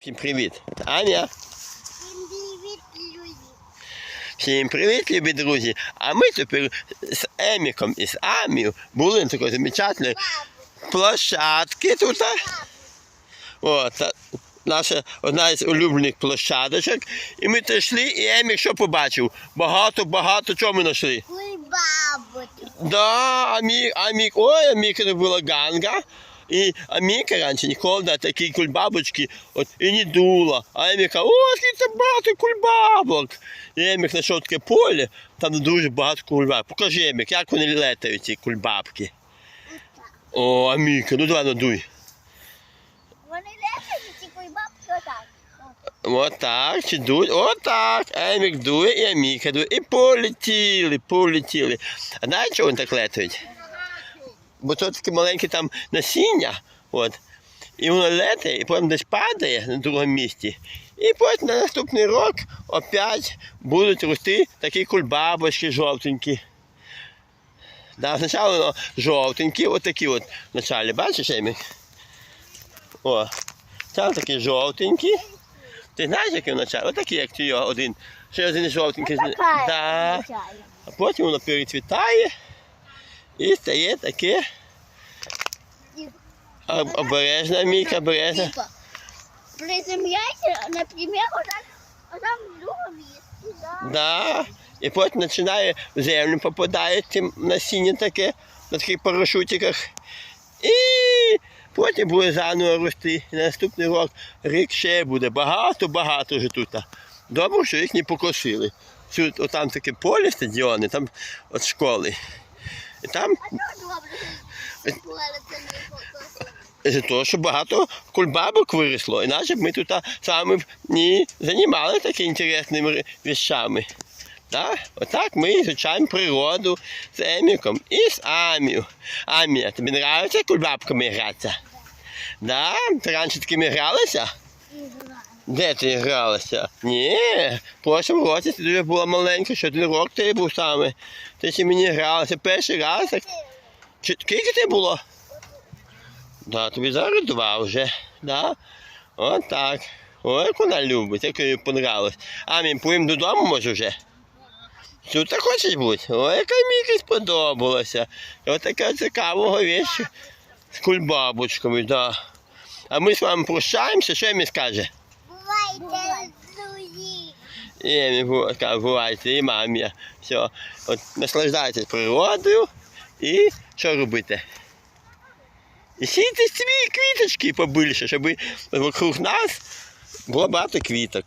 Всім привіт. Аня. Всім привіт, люди. Всім привіт, любі друзі. А ми тепер з Еміком і з Амію були на такій замечательній площадці тут. О, та, наша одна з улюблених площадочок. І ми прийшли, і Емік що побачив? Багато-багато чого ми знайшли. Кульбабочку. Да, Амик, Амик, ой, Амика это была ганга. И Амика раньше ніколи да, такі кульбабочки от, і не дула. А Аміка, о, скільки багато кульбабок. І Емік знайшов таке поле, там дуже багато кульбабок. Покажи, Емік, як вони летають, ці кульбабки. О, Аміка, ну давай надуй. Вони лежать, ці кульбабки отак. От так, чи дуй, от так. Емік дує, і Аміка дує. І полетіли, полетіли. А знаєте, чого вони так летають? Бо то таке маленьке там насіння, от, і воно летає, і потім десь падає на другому місці. І потім на наступний рік опять будуть рости такі кульбабочки жовтенькі. Да, спочатку воно жовтенькі, от такі от вначалі, бачиш, Емік? О, там такі жовтенькі. Ти знаєш, які вначалі? Отакі, як ти його один. Ще один жовтенький. Да. А потім воно перецвітає і стає таке об- обережна мійка, обережна. Типа, приземляйся, наприклад, отак, а в другому місці, да. Да. І потім починає в землю попадає тим насіння таке, на таких парашутиках. І потім буде заново рости. І наступний рік рік ще буде багато-багато вже тут. Добре, що їх не покосили. Тут, отам таке поле стадіони, там от школи. Там А що багато кульбабок виросло. Іначе б ми тут саме не займалися такими інтересними ре- вещами. Да? Отак ми вивчаємо природу з Еміком і з Амію. Амія, тобі подобається кульбабками гратися? Да? Ти раніше такими гралася? Де ти гралася? Ні, в прошлому році ти дуже була маленька, що один рок ти був саме. Ти ще мені гралася перший раз. Так... Чи- Скільки ти було? Да, тобі зараз два вже. Да? От так. Ой, як вона любить, як їй понравилось. А ми поїм додому може вже? Тут так хочеш бути? Ой, яка мені сподобалася. Ось така цікавого вещі з кульбабочками, да. А ми з вами прощаємося, що мені скаже? Мені бу- бувайте, і мамі. Все. От наслаждайтесь природою і що робите? І сійте свої квіточки побільше, щоб вокруг нас було багато квіток.